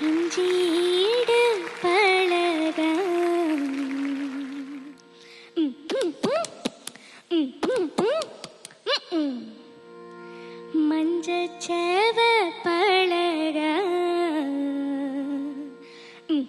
இஞ்சீடு பழக ம், ம், ம். ம், ம், ம். ம், ம். மஞ்சச்சேவ பழக ம்,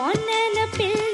உன் நினப்பில்